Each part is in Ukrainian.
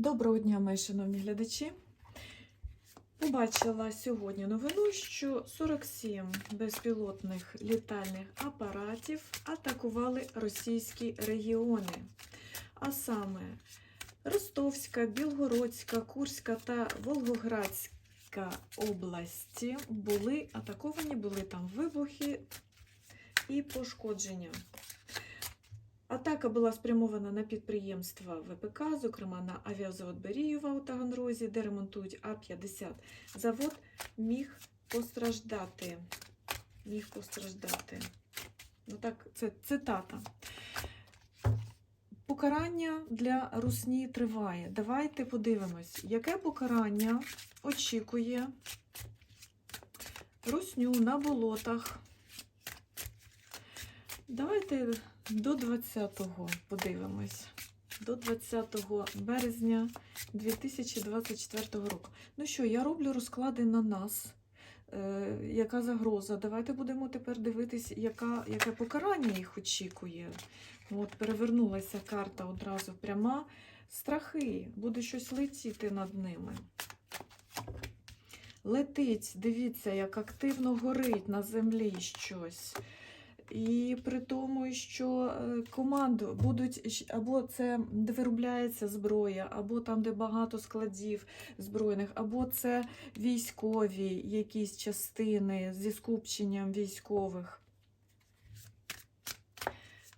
Доброго дня, мої шановні глядачі. Побачила сьогодні новину, що 47 безпілотних літальних апаратів атакували російські регіони, а саме Ростовська, Білгородська, Курська та Волгоградська області були атаковані, були там вибухи і пошкодження. Атака була спрямована на підприємства ВПК, зокрема на авіазавод Берієва у Таганрозі, де ремонтують А-50. Завод міг постраждати. Міг постраждати. Ну так, це цитата. Покарання для русні триває. Давайте подивимось, яке покарання очікує русню на болотах. Давайте до 20-го подивимось. До 20 березня 2024 року. Ну що, я роблю розклади на нас. Е, яка загроза? Давайте будемо тепер дивитись, яка, яке покарання їх очікує. От перевернулася карта одразу пряма. Страхи, буде щось летіти над ними. Летить, дивіться, як активно горить на землі щось. І при тому, що е, команду будуть або це де виробляється зброя, або там, де багато складів збройних, або це військові якісь частини зі скупченням військових.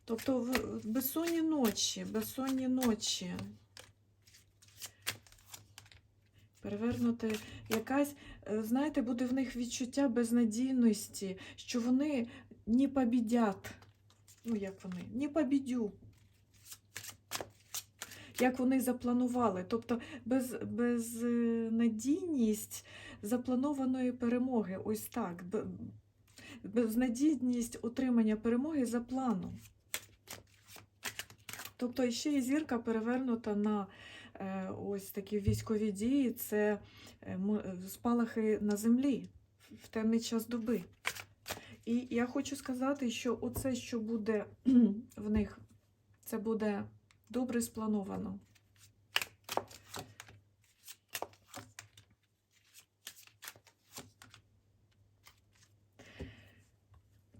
Тобто безсонні ночі, безсонні ночі. Перевернути якась, е, знаєте, буде в них відчуття безнадійності, що вони не побідять. Ну, як вони? Не побідю. Як вони запланували. Тобто без, безнадійність запланованої перемоги. Ось так. Безнадійність отримання перемоги за планом. Тобто ще і зірка перевернута на е, ось такі військові дії, це е, е, спалахи на землі в темний час доби. І я хочу сказати, що оце, що буде в них, це буде добре сплановано.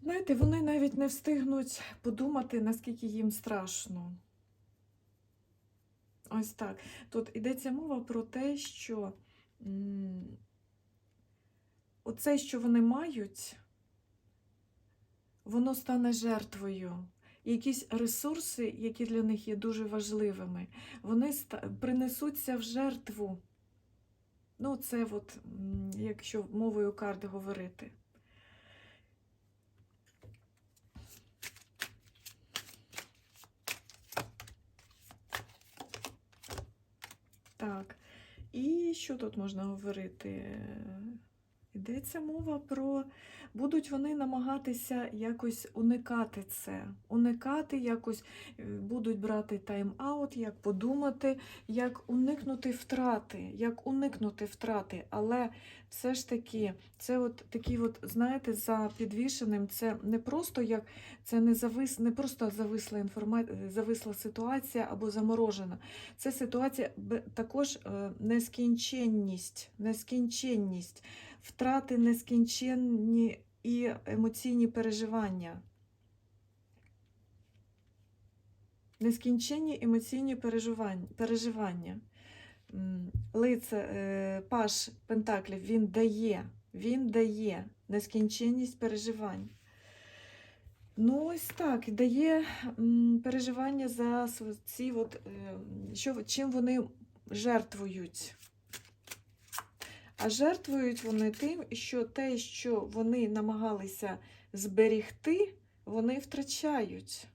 Знаєте, вони навіть не встигнуть подумати, наскільки їм страшно. Ось так. Тут йдеться мова про те, що оце, що вони мають, воно стане жертвою. Якісь ресурси, які для них є дуже важливими, вони принесуться в жертву. Ну, це от, якщо мовою карти говорити. Так. І що тут можна говорити? Йдеться мова про будуть вони намагатися якось уникати це, уникати якось, е, будуть брати тайм-аут, як подумати, як уникнути втрати, як уникнути втрати. Але все ж таки, це от такі, от, знаєте, за підвішеним, це не просто як це не завис, не просто зависла інформа... зависла ситуація або заморожена. Це ситуація також е, нескінченність, нескінченність, втрати нескінченні і емоційні переживання. Нескінченні емоційні переживання. Лице, е, паш Пентаклів, він дає, він дає нескінченність переживань. Ну, ось так, дає переживання за ці, от, е, що, чим вони жертвують. А жертвують вони тим, що те, що вони намагалися зберігти, вони втрачають.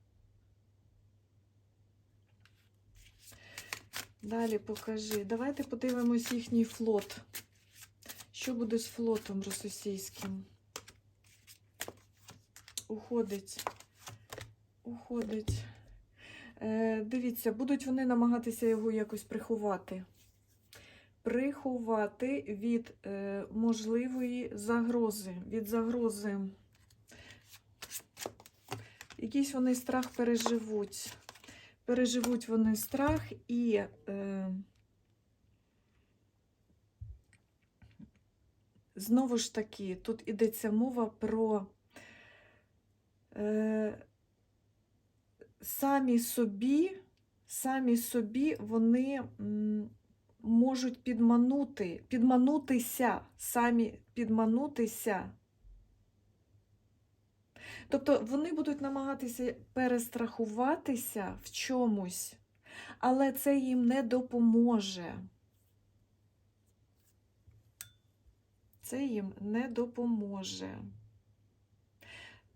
Далі покажи. Давайте подивимось їхній флот. Що буде з флотом російським? Уходить. Уходить. Е, дивіться, будуть вони намагатися його якось приховати приховати від е, можливої загрози, від загрози. Якийсь вони страх переживуть. Переживуть вони страх і е, знову ж таки, тут йдеться мова про е, самі собі, самі собі вони. М можуть підманути, підманутися, самі підманутися. Тобто вони будуть намагатися перестрахуватися в чомусь, але це їм не допоможе. Це їм не допоможе.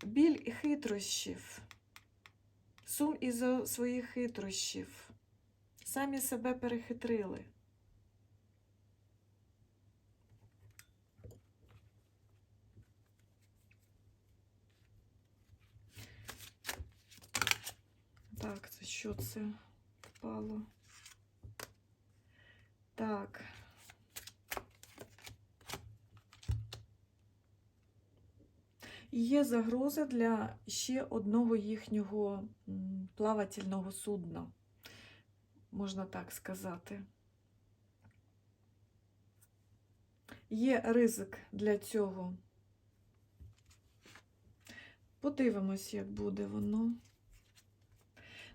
Біль хитрощів, сум із своїх хитрощів. Самі себе перехитрили. Так, це що це впало? Так. Є загроза для ще одного їхнього плавательного судна, можна так сказати. Є ризик для цього. Подивимось, як буде воно.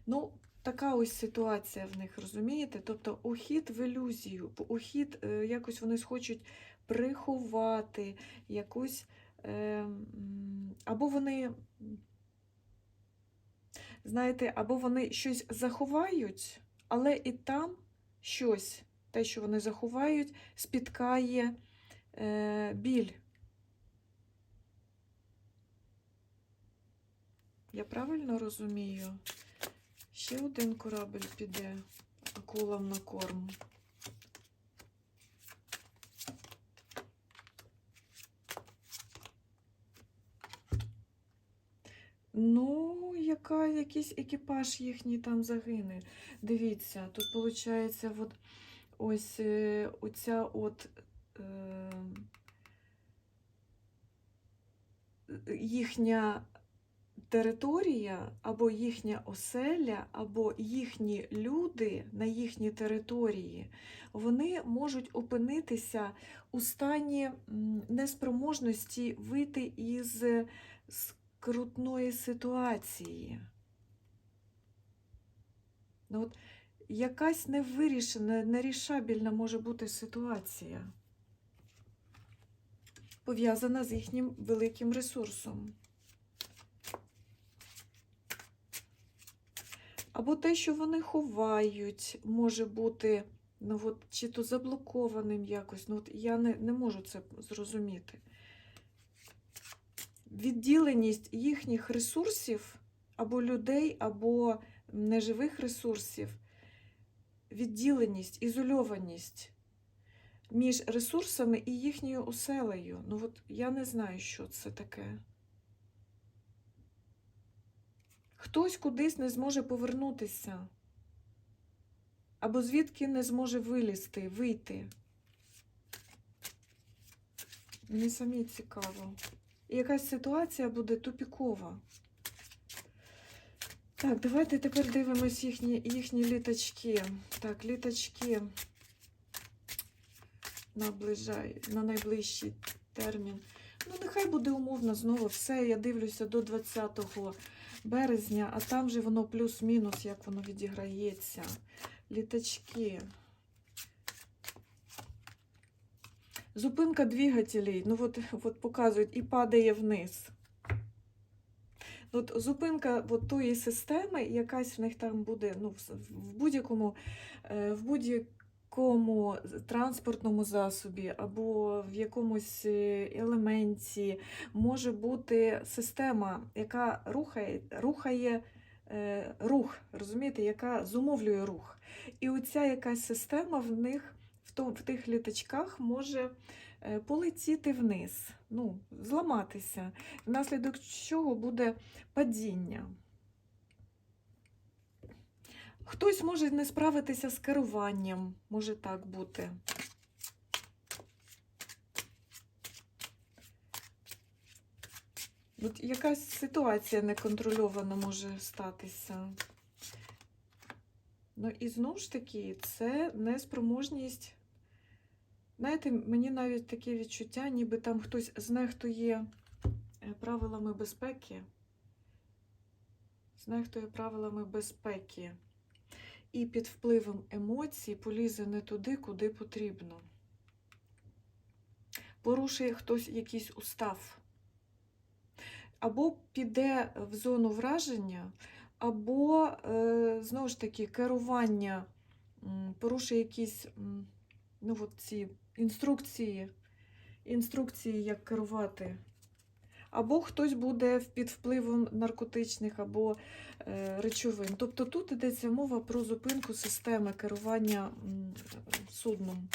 Ну, така ось ситуація в них, розумієте? Тобто ухід в ілюзію, ухід, е, якось вони схочуть приховати якусь. е, Або вони, знаєте, або вони щось заховають, але і там щось, те, що вони заховають, спіткає е, біль. Я правильно розумію? Ще один корабль піде акулам на корм. Ну, яка, якийсь екіпаж їхній там загине. Дивіться, тут виходить, от, ось е, оця от е, їхня територія, або їхня оселя, або їхні люди на їхній території, вони можуть опинитися у стані неспроможності вийти із скрутної ситуації. Ну, от якась невирішена, нерішабельна може бути ситуація, пов'язана з їхнім великим ресурсом. Або те, що вони ховають, може бути ну, от, чи то заблокованим якось. Ну, от я не, не можу це зрозуміти. Відділеність їхніх ресурсів або людей, або неживих ресурсів, відділеність, ізольованість між ресурсами і їхньою оселею. Ну, от я не знаю, що це таке. Хтось кудись не зможе повернутися, або звідки не зможе вилізти, вийти. Мені самі цікаво. І якась ситуація буде тупікова. Так, давайте тепер дивимось їхні, їхні літачки. Так, літачки наближай, на найближчий термін. Ну, нехай буде умовно знову все. Я дивлюся до 20 березня, а там же воно плюс-мінус, як воно відіграється. Літачки. Зупинка двигателей, ну от, от показують, і падає вниз. От зупинка от тої системи, якась в них там буде ну, в- в будь-якому е, будь-якому транспортному засобі або в якомусь е, елементі може бути система, яка рухає, рухає е, рух, розумієте, яка зумовлює рух. І оця якась система в них в тих літачках може е, полетіти вниз, ну, зламатися, внаслідок чого буде падіння. Хтось може не справитися з керуванням, може так бути. От якась ситуація неконтрольована може статися. Ну і знову ж таки, це неспроможність Знаєте, мені навіть таке відчуття, ніби там хтось знехтує е, правилами безпеки. Знехтує правилами безпеки. І під впливом емоцій полізе не туди, куди потрібно. Порушує хтось якийсь устав. Або піде в зону враження, або, е, знову ж таки, керування, порушує якісь ну, от ці інструкції, інструкції, як керувати. Або хтось буде під впливом наркотичних або е, речовин. Тобто тут йдеться мова про зупинку системи керування судном.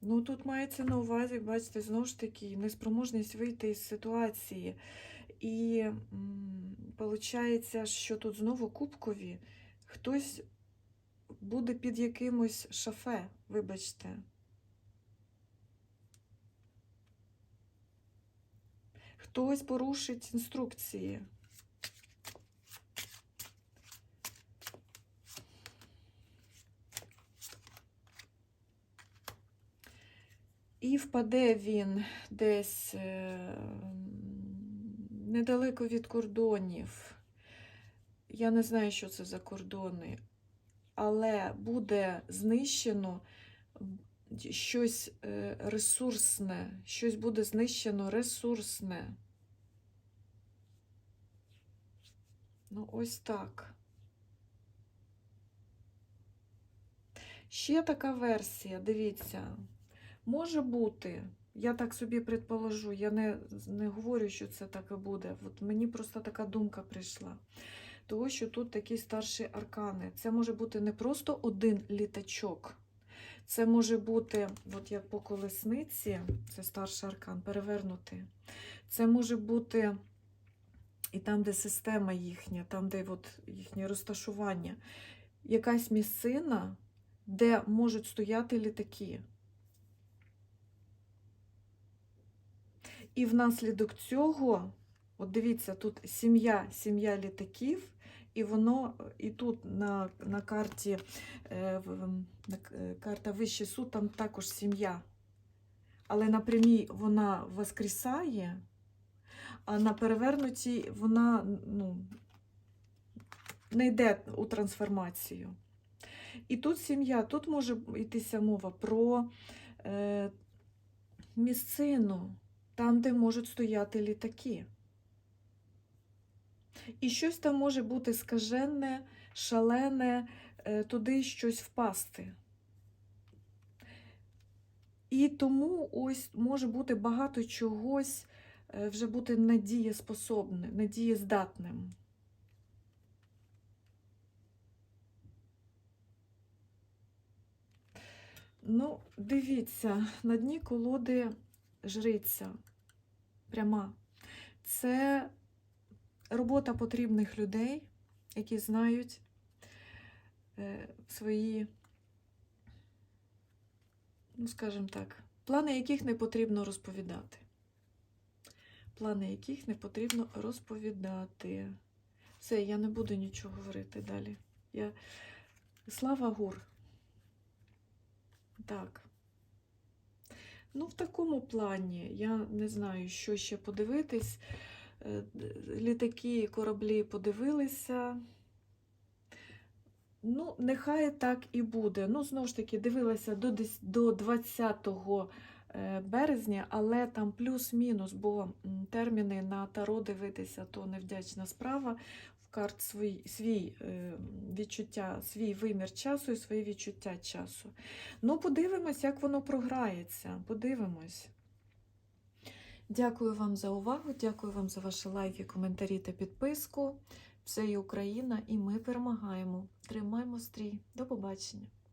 Ну, тут мається на увазі, бачите, знову ж таки, неспроможність вийти із ситуації. І виходить, що тут знову кубкові хтось буде під якимось шафе, вибачте. Хтось порушить інструкції. І впаде він десь е, недалеко від кордонів. Я не знаю, що це за кордони, але буде знищено щось е, ресурсне, щось буде знищено ресурсне. Ну, ось так. Ще така версія, дивіться, може бути, я так собі предположу, я не, не говорю, що це так і буде. От мені просто така думка прийшла. Того, що тут такі старші аркани. Це може бути не просто один літачок. Це може бути, от як по колесниці, це старший аркан, перевернути. Це може бути і там, де система їхня, там, де от їхнє розташування, якась місцина, де можуть стояти літаки. І внаслідок цього, от дивіться, тут сім'я, сім'я літаків, і воно і тут на на карті е, на, карта Вищий суд, там також сім'я. Але на прямій вона воскресає, а на перевернутій вона ну, не йде у трансформацію. І тут сім'я, тут може йтися мова про е, місцину, там, де можуть стояти літаки. І щось там може бути скажене, шалене, е, туди щось впасти. І тому ось може бути багато чогось е, вже бути надієспособним, надієздатним. Ну, дивіться, на дні колоди жриця пряма. Це робота потрібних людей, які знають е, свої, ну, скажімо так, плани яких не потрібно розповідати. Плани яких не потрібно розповідати. Все, я не буду нічого говорити далі. Я... Слава гур. Так. Ну, в такому плані я не знаю, що ще подивитись. Е, літаки, кораблі подивилися. Ну, нехай так і буде. Ну, знову ж таки, дивилася до до 20 е, березня, але там плюс-мінус, бо терміни на таро дивитися то невдячна справа. В карт свій, свій е, відчуття, свій вимір часу і свої відчуття часу. Ну, подивимось, як воно програється. Подивимось. Дякую вам за увагу, дякую вам за ваші лайки, коментарі та підписку. Все є Україна, і ми перемагаємо. Тримаймо стрій. До побачення!